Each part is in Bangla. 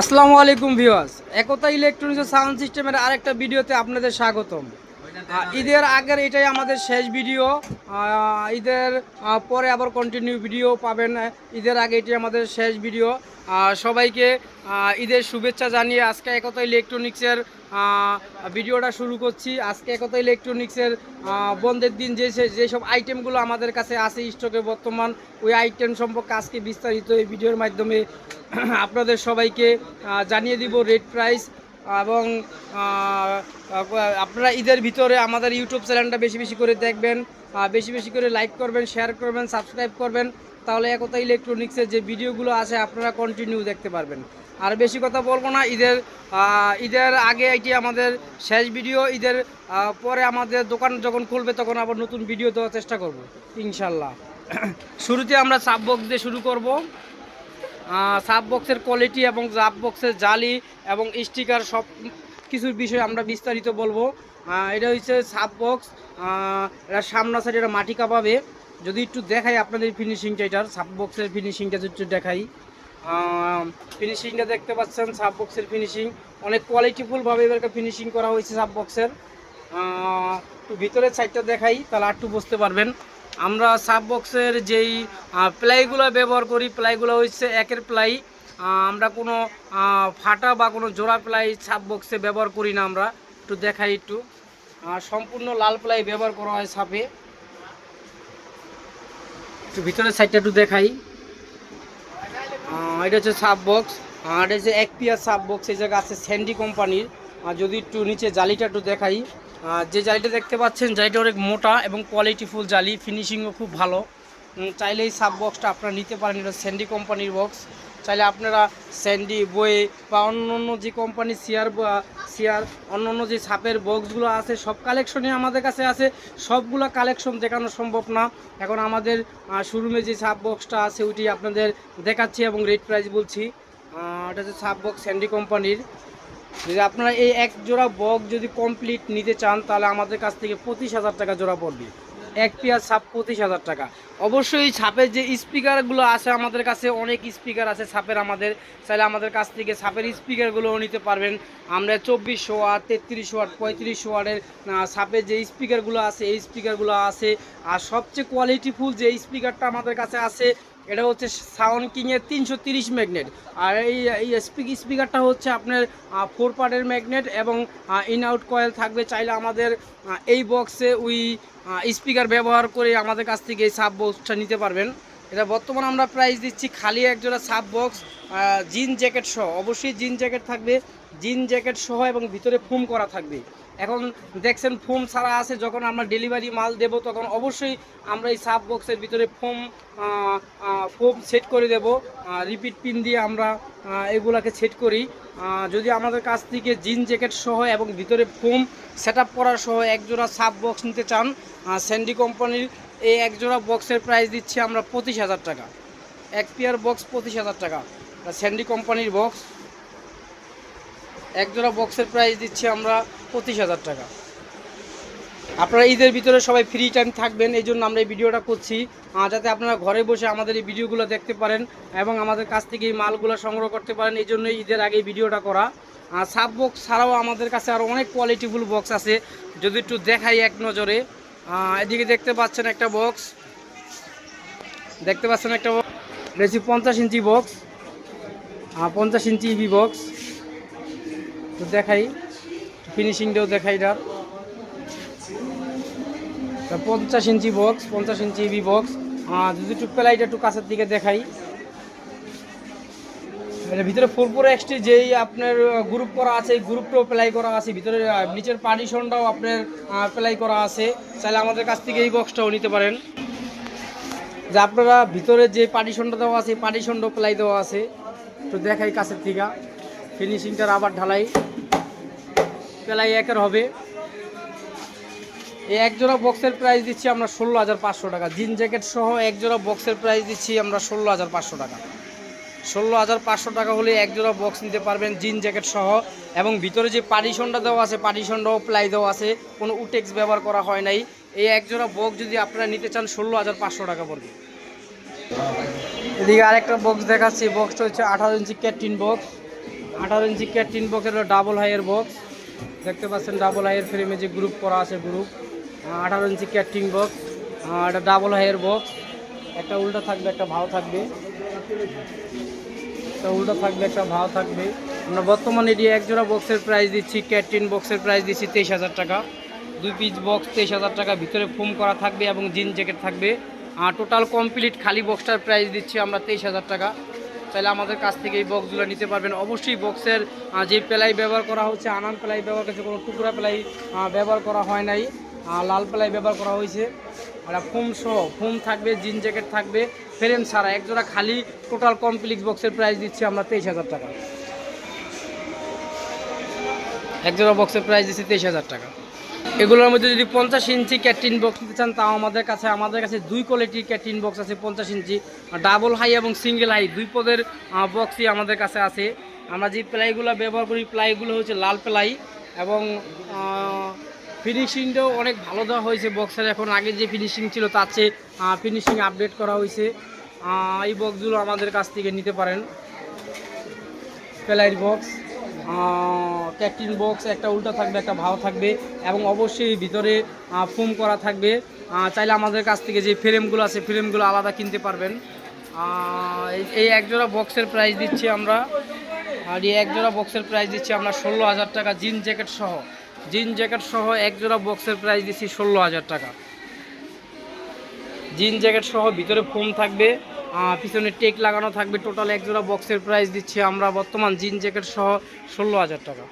আসসালামু আলাইকুম ভিওয়াস একতা ইলেকট্রনিক্স সাউন্ড সিস্টেমের আরেকটা ভিডিওতে আপনাদের স্বাগতম। ঈদের আগের এটাই আমাদের শেষ ভিডিও ঈদের পরে আবার কন্টিনিউ ভিডিও পাবেন। ঈদের আগে এটি আমাদের শেষ ভিডিও সবাইকে ঈদের শুভেচ্ছা জানিয়ে আজকে একতা ইলেকট্রনিক্সের ভিডিওটা শুরু করছি। আজকে একতা ইলেকট্রনিক্সের বন্ধের দিন যে যেসব আইটেমগুলো আমাদের কাছে আছে স্টকে বর্তমান, ওই আইটেম সম্পর্কে আজকে বিস্তারিত এই ভিডিওর মাধ্যমে আপনাদের সবাইকে জানিয়ে দিব রেট প্রাইস এবং আপনারা ঈদের ভিতরে আমাদের ইউটিউব চ্যানেলটা বেশি বেশি করে দেখবেন বেশি বেশি করে লাইক করবেন শেয়ার করবেন সাবস্ক্রাইব করবেন, তাহলে একতা ইলেকট্রনিক্সের যে ভিডিওগুলো আছে আপনারা কন্টিনিউ দেখতে পারবেন। আর বেশি কথা বলব না, ঈদের ঈদের আগে এটি আমাদের শেষ ভিডিও ঈদের পরে আমাদের দোকান যখন খুলবে তখন আবার নতুন ভিডিও দেওয়ার চেষ্টা করব, ইনশাল্লাহ। শুরুতে আমরা সাব বক্স দিয়ে শুরু করব। সাব বক্সের কোয়ালিটি এবং সাব বক্সের জালি এবং স্টিকার সব কিছুর বিষয়ে আমরা বিস্তারিত বলব। এটা হচ্ছে সাব বক্স এটা সামনা সাইড এটা মাটি কাঁপাবে। যদি একটু দেখাই আপনাদের ফিনিশিংটা এটার সাব বক্সের ফিনিশিংটা একটু দেখাই। ফিনিশিংটা দেখতে পাচ্ছেন সাব বক্সের ফিনিশিং অনেক কোয়ালিটিফুলভাবে এবারকে ফিনিশিং করা হয়েছে সাব বক্সের একটু ভিতরের সাইডটা দেখাই, তাহলে আর একটু বুঝতে পারবেন। আমরা সাব বক্সের যেই প্লাইগুলো ব্যবহার করি প্লাইগুলো হচ্ছে একের প্লাই আমরা কোনো ফাটা বা কোনো জোড়া প্লাই সাব বক্সে ব্যবহার করি না আমরা। একটু দেখাই একটু। সম্পূর্ণ লাল প্লাই ব্যবহার করা হয় সাপে একটু ভিতরের সাইডটা একটু দেখাই। এটা হচ্ছে সাব বক্স আর এটা হচ্ছে এক পিয়ার সাব বক্স এই জায়গা আছে স্যান্ডি কোম্পানির যদি একটু নিচে জালিটা একটু দেখাই যে জালিটা দেখতে পাচ্ছেন, জালিটা অনেক মোটা এবং কোয়ালিটিফুল জালি ফিনিশিংও খুব ভালো। চাইলে এই সাব বক্সটা আপনারা নিতে পারেন, এটা স্যান্ডি কোম্পানির বক্স চাইলে আপনারা স্যান্ডি বয়ে বা অন্য অন্য যে কোম্পানি সিয়ার বা সিয়ার অন্য অন্য যে সাপের বক্সগুলো আছে, সব কালেকশনই আমাদের কাছে আছে। সবগুলো কালেকশন দেখানো সম্ভব না। এখন আমাদের শোরুমে যে সাব বক্সটা আছে, ওইটি আপনাদের দেখাচ্ছি এবং রেট প্রাইস বলছি। এটা হচ্ছে সাব বক্স স্যান্ডি কোম্পানির যদি আপনারা এই এক জোড়া বক যদি কমপ্লিট নিতে চান, তাহলে আমাদের কাছ থেকে পঁচিশ হাজার টাকা জোড়া পড়বে। এক পেয়ার ছাপ পঁচিশ হাজার টাকা। অবশ্যই ছাপের যে স্পিকারগুলো আছে আমাদের কাছে, অনেক স্পিকার আছে ছাপের আমাদের। চাইলে আমাদের কাছ থেকে ছাপের স্পিকারগুলোও নিতে পারবেন। আমরা চব্বিশশো ওয়াট, তেত্রিশশো ওয়াট, পঁয়ত্রিশশো ওয়াটের ছাপের যে স্পিকারগুলো আছে, এই স্পিকারগুলো আছে। আর সবচেয়ে কোয়ালিটিফুল যে স্পিকারটা আমাদের কাছে আছে এটা হচ্ছে সাউন্ড কিংয়ের তিনশো তিরিশ ম্যাগনেট। আর এই এই স্পিক স্পিকারটা হচ্ছে আপনার ফোর পার্টের ম্যাগনেট এবং ইন আউট কয়েল থাকবে। চাইলে আমাদের এই বক্সে ওই স্পিকার ব্যবহার করে আমাদের কাছ থেকে এই সাব বক্সটা নিতে পারবেন। এটা বর্তমান আমরা প্রাইস দিচ্ছি খালি একজোড়া সাব বক্স জিন জ্যাকেট সহ। অবশ্যই জিন জ্যাকেট থাকবে। জিন জ্যাকেট সহ এবং ভিতরে ফোম করা থাকবে। এখন দেখছেন ফোম ছাড়া আছে, যখন আমরা ডেলিভারি মাল দেব, তখন অবশ্যই আমরা এই সাব বক্সের ভিতরে ফোম ফোম সেট করে দেব। রিপিট পিন দিয়ে আমরা এগুলাকে সেট করি। যদি আমাদের কাছ থেকে জিন জ্যাকেট সহ এবং ভিতরে ফোম সেট আপ করা সহ একজোড়া সাব বক্স নিতে চান স্যান্ডি কোম্পানির এই একজোড়া বক্সের প্রাইস দিচ্ছি আমরা পঁচিশ হাজার টাকা। এক পেয়ার বক্স পঁচিশ হাজার টাকা। স্যান্ডি কোম্পানির বক্স একজোড়া বক্সের প্রাইস দিচ্ছি আমরা পঁচিশ হাজার টাকা। আপনারা ঈদের ভিতরে সবাই ফ্রি টাইম থাকবেন, এই জন্য আমরা এই ভিডিওটা করছি। যাতে আপনারা ঘরে বসে আমাদের এই ভিডিওগুলো দেখতে পারেন এবং আমাদের কাছ থেকে এই মালগুলো সংগ্রহ করতে পারেন, এই জন্য ঈদের আগে ভিডিওটা করা। সাব বক্স ছাড়াও আমাদের কাছে আরও অনেক কোয়ালিটিফুল বক্স আছে। যদি একটু দেখাই এক নজরে এদিকে দেখতে পাচ্ছেন একটা বক্স দেখতে পাচ্ছেন একটা বক্স রয়েছে পঞ্চাশ ইঞ্চি বক্স পঞ্চাশ ইঞ্চি ইবি বক্স তো দেখাই। ফিনিশিংটাও দেখাই এটার পঞ্চাশ ইঞ্চি বক্স পঞ্চাশ ইঞ্চি ইবি বক্স যদি একটু প্লাইটা একটু কাছের দিকে দেখাই। এর ভিতরে ফোর ফোর এক্সটি যেই আপনার গ্রুপ করা আছে গ্রুপটাও প্লাই করা আছে। ভিতরে নিচের পার্টিশনটাও আপনার প্লাই করা আছে। চাইলে আমাদের কাছ থেকে এই বক্সটাও নিতে পারেন। যে আপনারা ভিতরে যে পার্টিশনটা দেওয়া আছে পার্টিশনটাও প্লাই দেওয়া আছে। তো দেখাই কাছের থেকে ফিনিশিংটার আবার ঢালাই। প্লাই একের হবে। এই এক জোড়া বক্সের প্রাইস দিচ্ছি আমরা ষোলো হাজার পাঁচশো টাকা। জিন জ্যাকেট সহ এক জোড়া বক্সের প্রাইস দিচ্ছি আমরা ষোলো হাজার পাঁচশো টাকা। ষোলো হাজার পাঁচশো টাকা হলে এক জোড়া বক্স নিতে পারবেন জিন জ্যাকেট সহ এবং ভিতরে যে পার্টিশনটা দেওয়া আছে পার্টিশনটাও প্লাই দেওয়া আছে, কোনো উটেক্স ব্যবহার করা হয় নাই। এই এক জোড়া বক্স যদি আপনারা নিতে চান ষোলো হাজার পাঁচশো টাকা পড়বে। এদিকে আরেকটা বক্স দেখাচ্ছি বক্সটা হচ্ছে আঠারো ইঞ্চি ক্যাটরিন বক্স আঠারো ইঞ্চি ক্যাটিন বক্সের ডাবল হাইয়ের বক্স দেখতে পাচ্ছেন ডাবল হাইয়ের ফ্রেমে যে গ্রুপ করা আছে গ্রুপ আঠারো ইঞ্চি ক্যাটিং বক্স এটা ডাবল হাইয়ের বক্স একটা উল্টা থাকবে, একটা ভাও থাকবে। একটা উল্টা থাকবে, একটা ভাও থাকবে। আমরা বর্তমানে এটি এক জোড়া বক্সের প্রাইস দিচ্ছি ক্যাটিন বক্সের প্রাইস দিচ্ছি তেইশ হাজার টাকা। দুই পিস বক্স তেইশ হাজার টাকা, ভিতরে ফোম করা থাকবে এবং জিন জ্যাকেট থাকবে। টোটাল কমপ্লিট খালি বক্সটার প্রাইস দিচ্ছি আমরা তেইশ হাজার টাকা। তাহলে আমাদের কাছ থেকে এই বক্সগুলো নিতে পারবেন। অবশ্যই বক্সের যে প্লাই ব্যবহার করা হচ্ছে, আনান প্লাই ব্যবহার করছে কোনো টুকরা প্লাই ব্যবহার করা হয় নাই। লাল প্লাই ব্যবহার করা হয়েছে। আর ফোম সহ ফোম থাকবে জিন জ্যাকেট থাকবে ফ্রেম ছাড়া। একজোড়া খালি টোটাল কমপ্লিট বক্সের প্রাইস দিচ্ছি আমরা তেইশ হাজার টাকা। একজোড়া বক্সের প্রাইস দিচ্ছি তেইশ হাজার টাকা। এগুলোর মধ্যে যদি পঞ্চাশ ইঞ্চি ক্যাটিন বক্স নিতে চান, তাও আমাদের কাছে আমাদের কাছে দুই কোয়ালিটির ক্যাটিন বক্স আছে পঞ্চাশ ইঞ্চি। ডাবল হাই এবং সিঙ্গেল হাই দুই পদের বক্সই আমাদের কাছে আছে। আমরা যে প্লাইগুলো ব্যবহার করি, প্লাইগুলো হচ্ছে লাল প্লাই এবং ফিনিশিংটাও অনেক ভালো দেওয়া হয়েছে বক্সের এখন আগে যে ফিনিশিং ছিল, তার চেয়ে ফিনিশিং আপডেট করা হয়েছে। এই বক্সগুলো আমাদের কাছ থেকে নিতে পারেন। প্লাইয়ের বক্স ক্যাটিন বক্স, একটা উল্টা থাকবে, একটা ভাও থাকবে এবং অবশ্যই ভিতরে ফোম করা থাকবে। চাইলে আমাদের কাছ থেকে যে ফ্রেমগুলো আছে, ফ্রেমগুলো আলাদা কিনতে পারবেন। এই- একজোড়া বক্সের প্রাইস দিচ্ছি আমরা। আর এই একজোড়া বক্সের প্রাইস দিচ্ছি আমরা ষোলো হাজার টাকা জিন জ্যাকেট সহ। জিন জ্যাকেট সহ একজোড়া বক্সের প্রাইস দিচ্ছি ষোলো হাজার টাকা। জিন জ্যাকেট সহ ভিতরে ফোম থাকবে। পিছনে টেক লাগানো থাকবে। টোটাল এক জোড়া বক্সের প্রাইস দিচ্ছি আমরা বর্তমান জিন জ্যাকেট সহ ষোলো হাজার টাকা।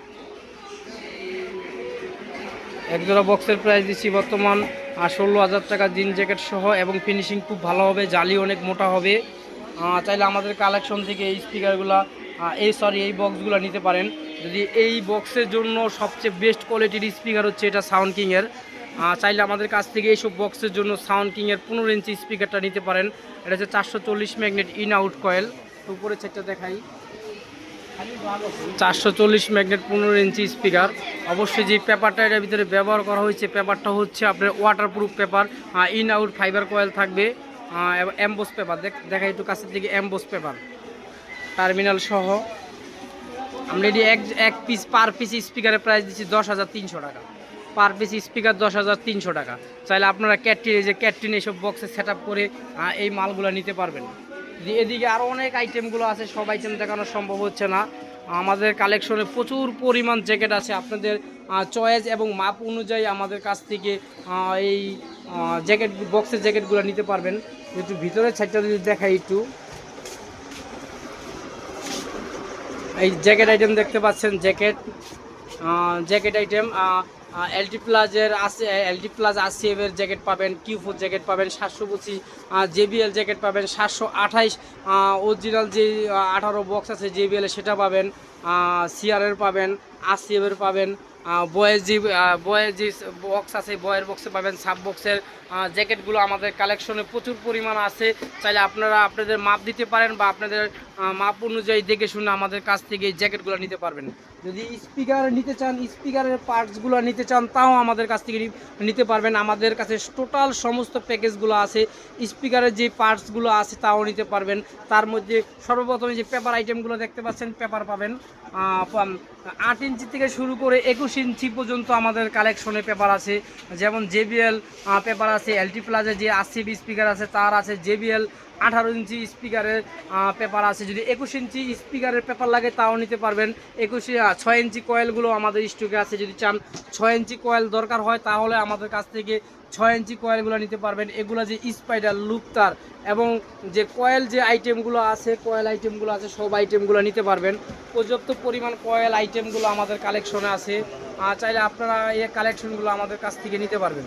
এক জোড়া বক্সের প্রাইস দিচ্ছি বর্তমান ষোলো হাজার টাকা জিন জ্যাকেট সহ এবং ফিনিশিং খুব ভালো হবে, জালি অনেক মোটা হবে। চাইলে আমাদের কালেকশন থেকে এই স্পিকারগুলো এই সরি এই বক্সগুলো নিতে পারেন। যদি এই বক্সের জন্য সবচেয়ে বেস্ট কোয়ালিটির স্পিকার হচ্ছে এটা সাউন্ড কিংয়ের চাইলে আমাদের কাছ থেকে এইসব বক্সের জন্য সাউন্ড কিংয়ের পনেরো ইঞ্চি স্পিকারটা নিতে পারেন। এটা হচ্ছে চারশো চল্লিশ ম্যাগনেট ইন আউট কয়েল উপরে সেটটা দেখাই। চারশো চল্লিশ ম্যাগনেট পনেরো ইঞ্চি স্পিকার অবশ্যই যে পেপারটা এটার ভিতরে ব্যবহার করা হয়েছে পেপারটা হচ্ছে আপনার waterproof paper in out fiber coil থাকবে। অ্যাম্বোস পেপার দেখা একটু কাছের দিকে অ্যাম্বোস পেপার টার্মিনাল সহ। আমরা এটি এক এক পিস পার পিস স্পিকারের প্রাইস দিচ্ছি দশ হাজার তিনশো টাকা। পার পিস স্পিকার দশ হাজার তিনশো টাকা। চাইলে আপনারা ক্যাটটিন এই যে ক্যাটটিন এইসব বক্সে সেট করে এই মালগুলো নিতে পারবেন। এদিকে আরও অনেক আইটেমগুলো আছে, সব আইটেম দেখানো সম্ভব হচ্ছে না। আমাদের কালেকশনে প্রচুর পরিমাণ জ্যাকেট আছে। আপনাদের চয়েস এবং মাপ অনুযায়ী আমাদের কাছ থেকে এই জ্যাকেট বক্সের জ্যাকেটগুলো নিতে পারবেন। একটু ভিতরের সাইডটা যদি দেখাই একটু। এই জ্যাকেট আইটেম দেখতে পাচ্ছেন জ্যাকেট জ্যাকেট আইটেম এলটি প্লাজের আছে এলটি প্লাজ আসিএফ এর জ্যাকেট পাবেন কিউ ফোর জ্যাকেট পাবেন, সাতশো পঁচিশ জেবিএল জ্যাকেট পাবেন, সাতশো আঠাইশ অরিজিনাল যে আঠারো বক্স আছে জেবিএল সেটা পাবেন সিআরের পাবেন আসিএফ এর পাবেন বয়ের যে বয়ের যে বক্স আছে বয়ের বক্সে পাবেন সাব বক্সের জ্যাকেটগুলো আমাদের কালেকশনে প্রচুর পরিমাণ আছে। চাইলে আপনারা আপনাদের মাপ দিতে পারেন বা আপনাদের মাপ অনুযায়ী দেখে শুনে আমাদের কাছ থেকে এই জ্যাকেটগুলো নিতে পারবেন। যদি স্পিকার নিতে চান স্পিকারের পার্টসগুলো নিতে চান, তাও আমাদের কাছ থেকে নিতে পারবেন। আমাদের কাছে টোটাল সমস্ত প্যাকেজগুলো আছে। স্পিকারের যে পার্টসগুলো আছে, তাও নিতে পারবেন। তার মধ্যে সর্বপ্রথমে যে পেপার আইটেমগুলো দেখতে পাচ্ছেন পেপার পাবেন আট ইঞ্চি থেকে শুরু করে একুশ ইঞ্চি পর্যন্ত আমাদের কালেকশনে পেপার আছে। যেমন জেবিএল পেপার আছে এলটি প্লাজে যে আশি স্পিকার আছে, তার আছে জেবিএল আঠারো ইঞ্চি স্পিকারের পেপার আছে। যদি একুশ ইঞ্চি স্পিকারের পেপার লাগে, তাও নিতে পারবেন। একুশে ছয় ইঞ্চি কয়েলগুলো আমাদের স্টকে আছে। যদি চান ছয় ইঞ্চি কয়েল দরকার হয়, তাহলে আমাদের কাছ থেকে ছয় ইঞ্চি কয়েলগুলো নিতে পারবেন। এগুলো যে স্পাইডার লুকতার এবং যে কয়েল যে আইটেমগুলো আছে কয়েল আইটেমগুলো আছে, সব আইটেমগুলো নিতে পারবেন। পর্যাপ্ত পরিমাণ কয়েল আইটেমগুলো আমাদের কালেকশনে আছে। চাইলে আপনারা এই কালেকশনগুলো আমাদের কাছ থেকে নিতে পারবেন।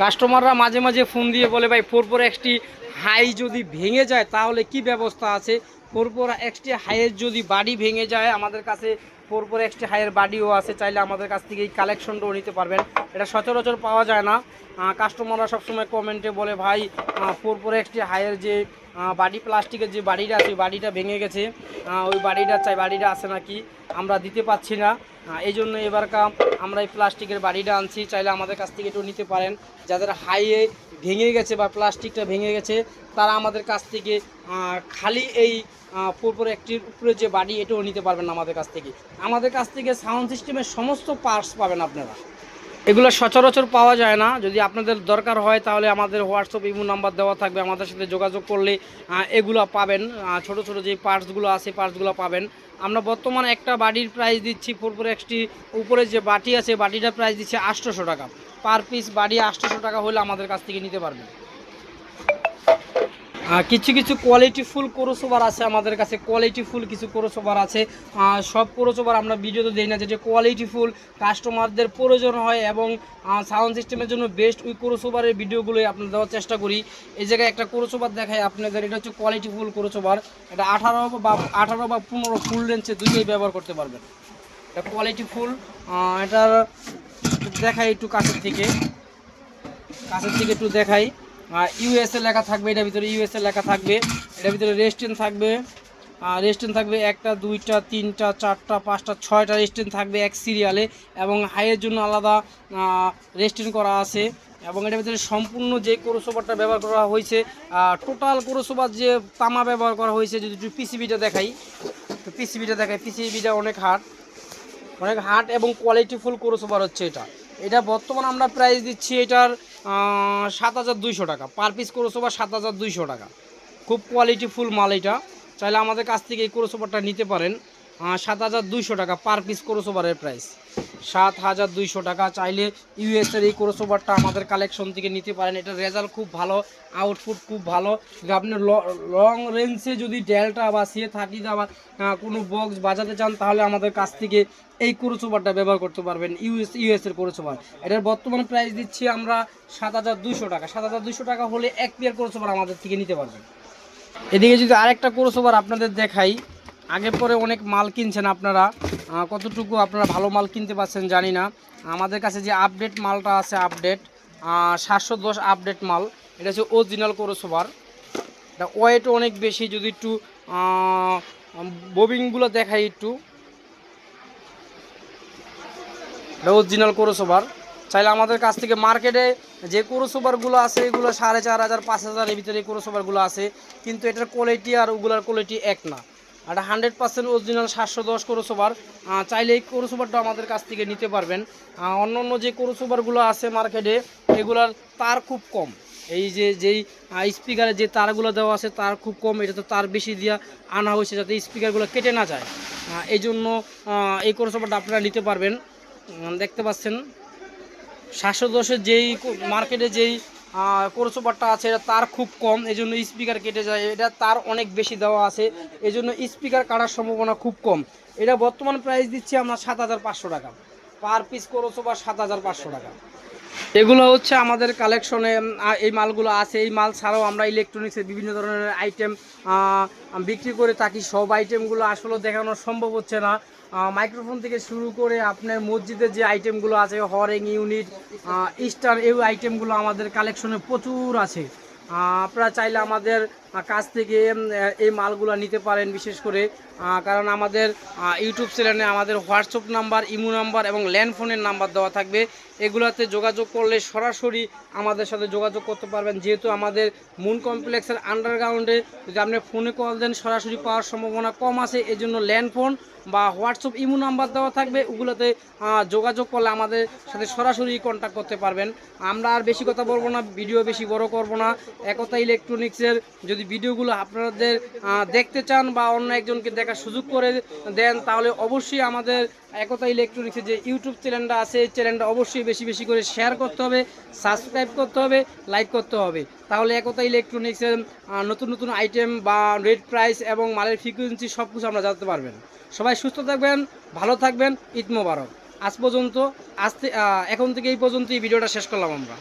কাস্টমাররা মাঝে মাঝে ফোন দিয়ে বলে, ভাই ফোর ফোর এক্সটি হাই যদি ভেঙে যায়, তাহলে কি ব্যবস্থা আছে? পরপর এক্সটি হাইয়ের যদি বাড়ি ভেঙে যায়, আমাদের কাছে পরপর এক্সটি হাইয়ের বাড়িও আছে, চাইলে আমাদের কাছ থেকে এই কালেকশনটাও নিতে পারবেন। এটা সচরাচর পাওয়া যায় না। কাস্টমাররা সবসময় কমেন্টে বলে, ভাই পরপর এক্সটি হাইয়ের যে বাড়ি প্লাস্টিকের যে বাড়িটা আছে, ওই বাড়িটা ভেঙে গেছে। ওই বাড়িটা চাই, বাড়িটা আছে নাকি আমরা দিতে পারছি না। এই জন্য এবারকা আমরা এই প্লাস্টিকের বাড়িটা আনছি। চাইলে আমাদের কাছ থেকে একটু নিতে পারেন। যাদের হাইয়ে ভেঙে গেছে বা প্লাস্টিকটা ভেঙে গেছে, তারা আমাদের কাছ থেকে খালি এই পুরোপুরি একটির উপরে যে বাড়ি, এটাও নিতে পারবেন আমাদের কাছ থেকে। আমাদের কাছ থেকে সাউন্ড সিস্টেমের সমস্ত পার্টস পাবেন আপনারা। এগুলো সচরাচর পাওয়া যায় না। যদি আপনাদের দরকার হয় তাহলে আমাদের হোয়াটসঅ্যাপ ইমো নাম্বার দেওয়া থাকবে। আমাদের সাথে যোগাযোগ করলে এগুলো পাবেন। ছোটো, ছোট যে পার্টসগুলো আছে পার্টসগুলো পাবেন। আমরা বর্তমানে একটা বাড়ির প্রাইস দিচ্ছি ফোরপুর একটি উপরে যে বাটি আছে, বাটিটার প্রাইস দিচ্ছে আটশোশো টাকা। পার পিস বাড়ি আটশোশো টাকা হলে আমাদের কাছ থেকে নিতে পারবেন। কিছু কিছু কোয়ালিটি ফুল কোরোসোবার আছে আমাদের কাছে কোয়ালিটি ফুল কিছু কোরোসোবার আছে। সব কোরোসোবার আমরা ভিডিওতে দিই না যেটা কোয়ালিটি ফুল কাস্টমারদের প্রয়োজন হয় এবং সাউন্ড সিস্টেমের জন্য বেস্ট ওই কোরোসোবারের ভিডিওগুলোই আপনার দেওয়ার চেষ্টা করি। এই জায়গায় একটা কোরোসোবার দেখায় আপনাদের, এটা হচ্ছে কোয়ালিটি ফুল কোরোসোবার এটা আঠারো বা আঠারো বা পনেরো ফুল রেঞ্জে দুটোই ব্যবহার করতে পারবেন। এটা কোয়ালিটি ফুল এটার দেখাই একটু কাছের থেকে। কাছের থেকে একটু দেখাই। ইউএসএ লেখা থাকবে, এটার ভিতরে ইউএসএ লেখা থাকবে, এটার ভিতরে রেস্টেন থাকবে রেস্টেন থাকবে একটা, দুইটা, তিনটা, চারটা, পাঁচটা, ছয়টা রেস্টেন থাকবে এক সিরিয়ালে এবং হাইয়ের জন্য আলাদা রেস্টেন করা আছে, এবং এটার ভিতরে সম্পূর্ণ যে কোরোসোবারটা ব্যবহার করা হয়েছে টোটাল কোরোসোবার যে তামা ব্যবহার করা হয়েছে, যদি একটু পিসিবিটা দেখাই, তো পিসিবিটা দেখাই পিসিবিটা অনেক হার্ড অনেক হার্ড এবং কোয়ালিটিফুল কোরোসোবার হচ্ছে এটা। এটা বর্তমান আমরা প্রাইস দিচ্ছি এটার সাত হাজার দুইশো টাকা। পার পিস কোরোসোবার সাত হাজার দুইশো টাকা। খুব কোয়ালিটি ফুল মাল এটা। চাইলে আমাদের কাছ থেকে এই কোরোসোভারটা নিতে পারেন। সাত হাজার দুইশো টাকা পার পিস কোরোসোবারের প্রাইস সাত হাজার দুইশো টাকা। চাইলে ইউএসের এই কোরোসোবারটা আমাদের কালেকশন থেকে নিতে পারেন। এটার রেজাল্ট খুব ভালো আউটপুট খুব ভালো। আপনি লং রেঞ্জে যদি ডেলটা বা সিয়ে থার্টি বা কোনো বক্স বাজাতে চান, তাহলে আমাদের কাছ থেকে এই কোরোসোবারটা ব্যবহার করতে পারবেন ইউএস ইউএসের কোরোসোবার এটার বর্তমান প্রাইস দিচ্ছি আমরা সাত হাজার দুইশো টাকা। সাত হাজার দুইশো টাকা হলে এক পেয়ার কোরোসোবার আমাদের থেকে নিতে পারবেন। এদিকে যদি আরেকটা কোরোসোবার আপনাদের দেখাই আগে পরে অনেক মাল কিনছেন আপনারা। কতটুকু আপনারা ভালো মাল কিনতে পারছেন জানি না। আমাদের কাছে যে আপডেট মালটা আছে আপডেট সাতশো দশ আপডেট মাল, এটা হচ্ছে অরিজিনাল কোরোসোবার এটা ওয়েটও অনেক বেশি, যদি একটু ববিংগুলো দেখাই একটু। এটা অরিজিনাল কোরোসোবার চাইলে আমাদের কাছ থেকে মার্কেটে যে কোরোসোবারগুলো আছে, এগুলো সাড়ে চার হাজার, পাঁচ হাজারের ভিতরে এই কোরোসোবারগুলো আছে। কিন্তু এটার কোয়ালিটি আর ওগুলার কোয়ালিটি এক না। এটা হান্ড্রেড পার্সেন্ট অরিজিনাল সাতশো দশ কোরোসোবার চাইলে এই কোরোসোবারটা আমাদের কাছ থেকে নিতে পারবেন। অন্য অন্য যে কোরোসোবারগুলো আছে মার্কেটে, এগুলার তার খুব কম। এই যে, যেই স্পিকারে যে তারগুলো দেওয়া আছে তার খুব কম, এটা তো তার বেশি দিয়া আনা হয়েছে যাতে স্পিকারগুলো কেটে না যায়। এই জন্য এই কোরোসোবারটা আপনারা নিতে পারবেন। দেখতে পাচ্ছেন, সাতশো দশের যেই মার্কেটে যেই কোরসোপারটা আছে, এটা তার খুব কম এই জন্য স্পিকার কেটে যায়। এটা তার অনেক বেশি দেওয়া আছে এই জন্য স্পিকার কাটার সম্ভাবনা খুব কম। এটা বর্তমান প্রাইস দিচ্ছি আমরা সাত হাজার পাঁচশো টাকা। পার পিস কোরসোপার সাত হাজার পাঁচশো টাকা। এগুলো হচ্ছে আমাদের কালেকশনে এই মালগুলো আছে। এই মাল ছাড়াও আমরা ইলেকট্রনিক্সের বিভিন্ন ধরনের আইটেম বিক্রি করে থাকি। সব আইটেমগুলো আসলে দেখানো সম্ভব হচ্ছে না। মাইক্রোফোন থেকে শুরু করে আপনার মসজিদের যে আইটেমগুলো আছে, হরিং ইউনিট স্টার এই আইটেমগুলো আমাদের কালেকশনে প্রচুর আছে। আপনারা চাইলে আমাদের কাছ থেকে এই মালগুলো নিতে পারেন বিশেষ করে। কারণ আমাদের ইউটিউব চ্যানেলে আমাদের হোয়াটসঅ্যাপ নাম্বার, ইমো নাম্বার এবং ল্যান্ডফোনের নাম্বার দেওয়া থাকবে। এগুলোতে যোগাযোগ করলে সরাসরি আমাদের সাথে যোগাযোগ করতে পারবেন। যেহেতু আমাদের মুন কমপ্লেক্সের আন্ডারগ্রাউন্ডে, যদি আপনি ফোনে কল দেন, সরাসরি পাওয়ার সম্ভাবনা কম আছে। এই জন্য ল্যান্ডফোন বা হোয়াটসঅ্যাপ, ইমো নাম্বার দেওয়া থাকবে। ওগুলোতে যোগাযোগ করলে আমাদের সাথে সরাসরি কন্ট্যাক্ট করতে পারবেন। আমরা আর বেশি কথা বলব না, ভিডিও বেশি বড় করব না। একতা ইলেকট্রনিক্সের যদি ভিডিওগুলো আপনাদের দেখতে চান বা অন্য একজনকে দেখার সুযোগ করে দেন, তাহলে অবশ্যই আমাদের একতা ইলেকট্রনিক্সের যে ইউটিউব চ্যানেলটা আছে, এই চ্যানেলটা অবশ্যই বেশি বেশি করে শেয়ার করতে হবে সাবস্ক্রাইব করতে হবে লাইক করতে হবে। তাহলে একতা ইলেকট্রনিক্সের নতুন নতুন আইটেম বা রেট প্রাইস এবং মালের ফ্রিকুয়েন্সি সব কিছু আমরা জানতে পারবেন। সবাই সুস্থ থাকবেন, ভালো থাকবেন, ঈদ মোবারক। আজ পর্যন্ত, আজ এখন থেকে এই পর্যন্ত এই ভিডিওটা শেষ করলাম আমরা।